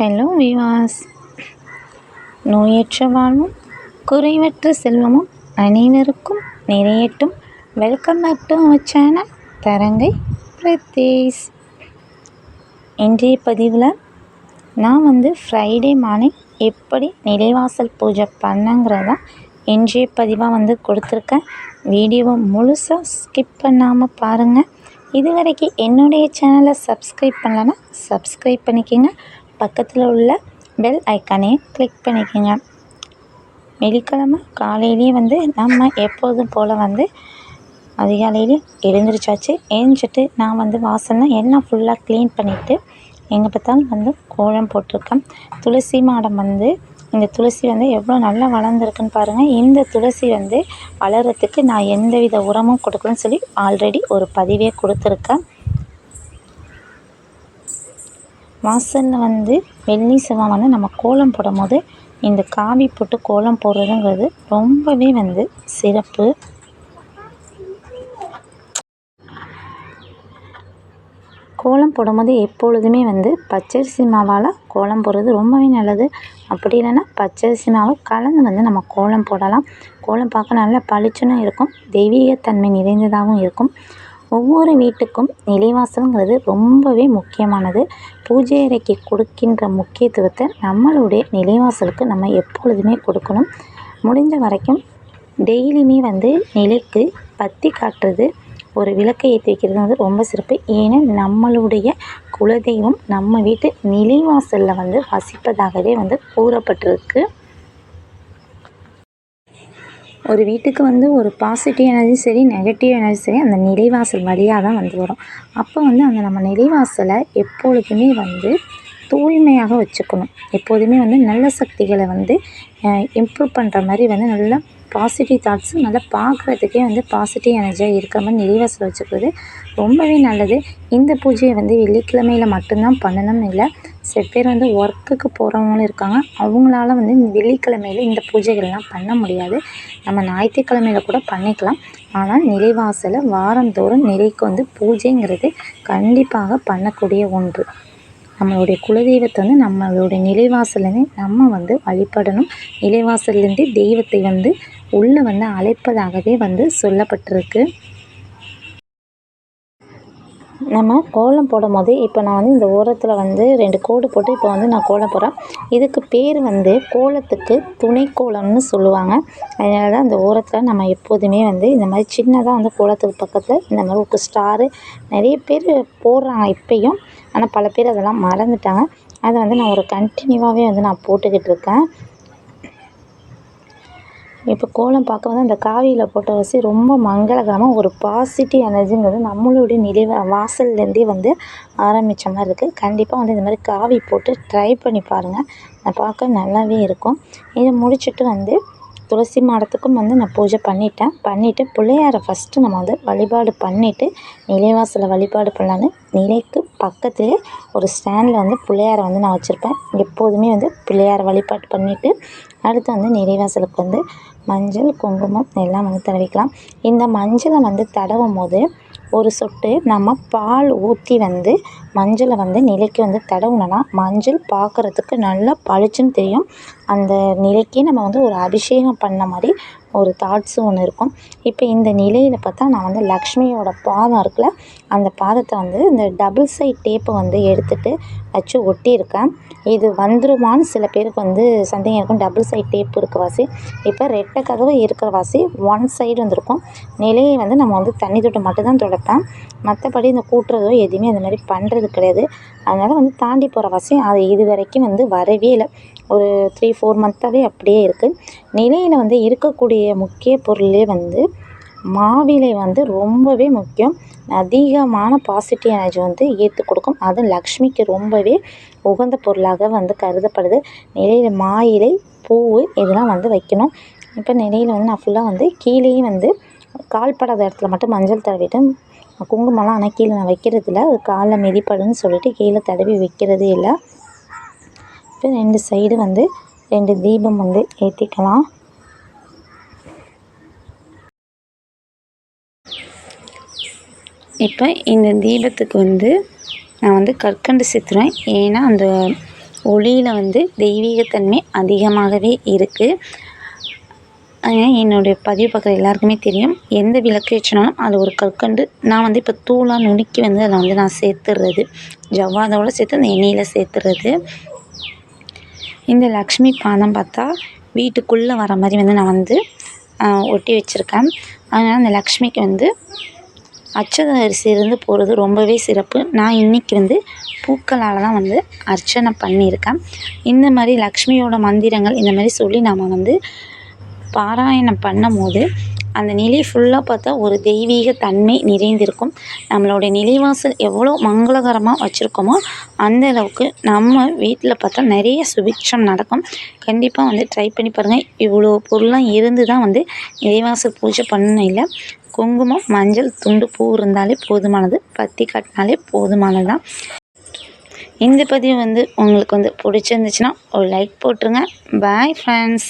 Hello விவாஸ். நோயற்ற வாழ்வும் குறைவற்ற செல்வமும் அனைவருக்கும் நிறையட்டும். Welcome back to our channel தரங்கை பிரதேஷ். இன்றைய பதிவில் நான் வந்து ஃப்ரைடே மார்னிங் எப்படி நிலைவாசல் பூஜை பண்ணங்கிறத இன்றைய பதிவாக வந்து கொடுத்துருக்கேன். வீடியோவை முழுசாக ஸ்கிப் பண்ணாமல் பாருங்கள் இது வரைக்கும் என்னுடைய சேனலை சப்ஸ்கிரைப் பண்ணலன்னா சப்ஸ்கிரைப் பண்ணிக்கோங்க. பக்கத்தில் உள்ள பெல் ஐக்கானையும் கிளிக் பண்ணிக்கோங்க. வெள்ளிக்கிழமை காலையிலேயே வந்து நம்ம எப்போதும் போல் வந்து அதிகாலையிலே எழுந்திரிச்சாச்சு. எழுந்திரிச்சிட்டு நான் வந்து வாசல்லாம் எல்லாம் ஃபுல்லாக க்ளீன் பண்ணிவிட்டு எங்கே பார்த்தாலும் வந்து கோலம் போட்டிருக்கேன். துளசி மாடம் வந்து இந்த துளசி வந்து எவ்வளோ நல்லா வளர்ந்துருக்குன்னு பாருங்கள் இந்த துளசி வந்து வளர்கிறதுக்கு நான் எந்த வித உரமும் கொடுக்கலன்னு சொல்லி ஆல்ரெடி ஒரு பதிவே கொடுத்துருக்கேன். வாசலில் வந்து வெள்ளி செவ்வாய் வந்து நம்ம கோலம் போடும்போது இந்த காவி போட்டு கோலம் போடுறதுங்கிறது ரொம்பவே வந்து சிறப்பு. கோலம் போடும்போது எப்பொழுதுமே வந்து பச்சரிசி மாவால் கோலம் போடுறது ரொம்பவே நல்லது. அப்படி இல்லைன்னா பச்சரிசி மாவு கலந்து வந்து நம்ம கோலம் போடலாம். கோலம் பார்க்க நல்லா பளிச்சுன்னு இருக்கும். தெய்வீகத்தன்மை நிறைந்ததாகவும் இருக்கும். ஒவ்வொரு வீட்டுக்கும் நிலைவாசல்ங்கிறது ரொம்பவே முக்கியமானது. பூஜை அறைக்கு கொடுக்கின்ற முக்கியத்துவத்தை நம்மளுடைய நிலைவாசலுக்கு நம்ம எப்பொழுதுமே கொடுக்கணும். முடிஞ்ச வரைக்கும் டெய்லியுமே வந்து நிலைக்கு பற்றி காட்டுறது ஒரு விளக்கை ஏற்றி வைக்கிறது வந்து ரொம்ப சிறப்பு. ஏன்னா நம்மளுடைய குலதெய்வம் நம்ம வீட்டு நிலைவாசலில் வந்து வசிப்பதாகவே வந்து கூறப்பட்டிருக்கு. ஒரு வீட்டுக்கு வந்து ஒரு பாசிட்டிவ் எனர்ஜி சரி நெகட்டிவ் எனர்ஜி சரி அந்த நிலைவாசல் வழியாக தான் வந்து வரும். அப்போ வந்து அந்த நம்ம நிலைவாசலை எப்பொழுதுமே வந்து தூய்மையாக வச்சுக்கணும். எப்போதுமே வந்து நல்ல சக்திகளை வந்து இம்ப்ரூவ் பண்ணுற மாதிரி வந்து நல்லா பாசிட்டிவ் தாட்ஸும் நல்லா பார்க்குறதுக்கே வந்து பாசிட்டிவ் எனர்ஜியாக இருக்கிற மாதிரி நிலைவாசல் வச்சுக்கிறது ரொம்பவே நல்லது. இந்த பூஜையை வந்து வெள்ளிக்கிழமையில் மட்டும்தான் பண்ணணும்னு இல்லை சில பேர் வந்து ஒர்க்குக்கு போகிறவங்களும் இருக்காங்க. அவங்களால வந்து வெள்ளிக்கிழமையில வெள்ளிக்கிழமையில் இந்த பூஜைகள்லாம் பண்ண முடியாது. நம்ம ஞாயிற்றுக்கிழமையில் கூட பண்ணிக்கலாம். ஆனால் நிலைவாசலை வாரந்தோறும் நிலைக்கு வந்து பூஜைங்கிறது கண்டிப்பாக பண்ணக்கூடிய ஒன்று. நம்மளுடைய குலதெய்வத்தை வந்து நம்மளுடைய நிலைவாசலுமே நம்ம வந்து வழிபடணும். நிலைவாசல்லேருந்து தெய்வத்தை வந்து உள்ளே வந்து அழைப்பதாகவே வந்து சொல்லப்பட்டிருக்கு. நம்ம கோலம் போடும் போது இப்போ நான் வந்து இந்த ஓரத்தில் வந்து ரெண்டு கோடு போட்டு இப்போ வந்து நான் கோலம் போடுறேன். இதுக்கு பேர் வந்து கோலத்துக்கு துணை கோலம்னு சொல்லுவாங்க. அதனால தான் இந்த ஓரத்தில் நம்ம எப்போதுமே வந்து இந்த மாதிரி சின்னதாக வந்து கோலத்துக்கு பக்கத்தில் இந்த மாதிரி ஒரு ஸ்டாரு நிறைய பேர் போடுறாங்க இப்போயும். ஆனால் பல பேர் அதெல்லாம் மறந்துட்டாங்க. அதை வந்து நான் ஒரு கண்டினியூவாகவே வந்து நான் போட்டுக்கிட்டு இருக்கேன். இப்போ கோலம் பார்க்க வந்து அந்த காவியில் போட்ட வசி ரொம்ப மங்களகரமாக ஒரு பாசிட்டிவ் எனர்ஜிங்கிறது நம்மளுடைய நிலை வாசல்லேருந்தே வந்து ஆரம்பித்த மாதிரி இருக்குது கண்டிப்பாக வந்து இந்த மாதிரி காவி போட்டு ட்ரை பண்ணி பாருங்கள் நான் பார்க்க நல்லாவே இருக்கும். இதை முடிச்சுட்டு வந்து துளசி மாடத்துக்கும் வந்து நான் பூஜை பண்ணிட்டேன். பண்ணிவிட்டு பிள்ளையாரை ஃபஸ்ட்டு நம்ம வந்து வழிபாடு பண்ணிவிட்டு நிலைவாசலை வழிபாடு பண்ணலான்னு நிலைக்கு பக்கத்துலேயே ஒரு ஸ்டாண்டில் வந்து பிள்ளையாரை வந்து நான் வச்சுருப்பேன். எப்போதுமே வந்து பிள்ளையாரை வழிபாடு பண்ணிவிட்டு அடுத்து வந்து நிலைவாசலுக்கு வந்து மஞ்சள் குங்குமம் எல்லாம் வந்து தடவிக்கலாம். இந்த மஞ்சளை வந்து தடவும் போது ஒரு சொட்டு நம்ம பால் ஊற்றி வந்து மஞ்சளை வந்து நிலைக்கு வந்து தடவுனோன்னா மஞ்சள் பார்க்குறதுக்கு நல்லா பளிச்சுன்னு தெரியும். அந்த நிலைக்கே நம்ம வந்து ஒரு அபிஷேகம் பண்ண மாதிரி ஒரு தாட்ஸும் ஒன்று இருக்கும். இப்போ இந்த நிலையில் பார்த்தா நான் வந்து லக்ஷ்மியோட பாதம் இருக்குல்ல அந்த பாதத்தை வந்து இந்த டபுள் சைட் டேப்பை வந்து எடுத்துகிட்டு வச்சு ஒட்டியிருக்கேன். இது வந்துருமான்னு சில பேருக்கு வந்து சந்தேகம் இருக்கும். டபுள் சைட் டேப் இருக்க வாசி. இப்போ ரெட்டை கதவு இருக்கிற வாசி ஒன் சைடு வந்திருக்கும். நிலையை வந்து நம்ம வந்து தண்ணி தொட்டு மட்டும்தான் துடைப்பேன். மற்றபடி இந்த கூட்டுறதோ எதுவுமே அந்த மாதிரி பண்ணுறது கிடையாது. அதனால் வந்து தாண்டி போகிற வாசி அது இது வரைக்கும் வந்து வரவே இல்லை. ஒரு த்ரீ ஃபோர் மந்த்தாகவே அப்படியே இருக்குது நிலையில் வந்து இருக்கக்கூடிய முக்கிய பொருளே வந்து மாவிலை வந்து ரொம்பவே முக்கியம். அதிகமான பாசிட்டிவ் எனர்ஜி வந்து ஈர்த்து கொடுக்கும். அதுவும் லக்ஷ்மிக்கு ரொம்பவே உகந்த பொருளாக வந்து கருதப்படுது. நிலையில் மா இலை பூ இதெல்லாம் வந்து வைக்கணும். இப்போ நிலையில் வந்து நான் ஃபுல்லாக வந்து கீழேயும் வந்து கால்படாத இடத்துல மட்டும் மஞ்சள் தடவிட்டு குங்குமம்லாம் ஆனால் கீழே நான் வைக்கிறது இல்லை அது காலில் மிதிப்படுன்னு சொல்லிட்டு கீழே தடவி வைக்கிறதே இல்லை. இப்போ ரெண்டு சைடு வந்து ரெண்டு தீபம் வந்து ஏற்றிக்கலாம் இப்போ இந்த தீபத்துக்கு வந்து நான் வந்து கற்கண்டு சித்துறேன். ஏன்னா அந்த ஒளியில் வந்து தெய்வீகத்தன்மை அதிகமாகவே இருக்குது அதனால் என்னுடைய பதிவு பார்க்குற எல்லாருக்குமே தெரியும். எந்த விளக்கு வச்சுனாலும் அது ஒரு கற்கண்டு. நான் வந்து இப்போ தூளாக நுணுக்கி வந்து அதில் வந்து நான் சேர்த்துடுறது ஜவ்வாதோடு சேர்த்து அந்த எண்ணெயில் சேர்த்துறது. இந்த லக்ஷ்மி பாதம் பார்த்தா வீட்டுக்குள்ளே வர மாதிரி வந்து நான் வந்து ஒட்டி வச்சுருக்கேன். அதனால் அந்த லக்ஷ்மிக்கு வந்து அச்சத அரிசி போகிறது ரொம்பவே சிறப்பு. நான் இன்றைக்கி வந்து பூக்களால் தான் வந்து அர்ச்சனை பண்ணியிருக்கேன். இந்த மாதிரி லக்ஷ்மியோட மந்திரங்கள் இந்த மாதிரி சொல்லி நாம் வந்து பாராயணம் பண்ணும் போது அந்த நிலை ஃபுல்லாக பார்த்தா ஒரு தெய்வீக தன்மை நிறைந்திருக்கும். நம்மளுடைய நிலைவாசல் எவ்வளோ மங்களகரமாக வச்சுருக்கோமோ அந்த அளவுக்கு நம்ம வீட்டில் பார்த்தா நிறைய சுபிக்ஷம் நடக்கும். கண்டிப்பாக வந்து ட்ரை பண்ணி பாருங்கள் இவ்வளோ பொருள்லாம் இருந்து தான் வந்து நிலைவாசல் பூஜை பண்ணணும் இல்லை. குங்குமம் மஞ்சள் துண்டு பூ இருந்தாலே போதுமானது. பத்தி கட்டினாலே போதுமானது தான் இந்த பதிவு வந்து உங்களுக்கு வந்து பிடிச்சிருந்துச்சுன்னா ஒரு லைக் போட்டுருங்க. Bye friends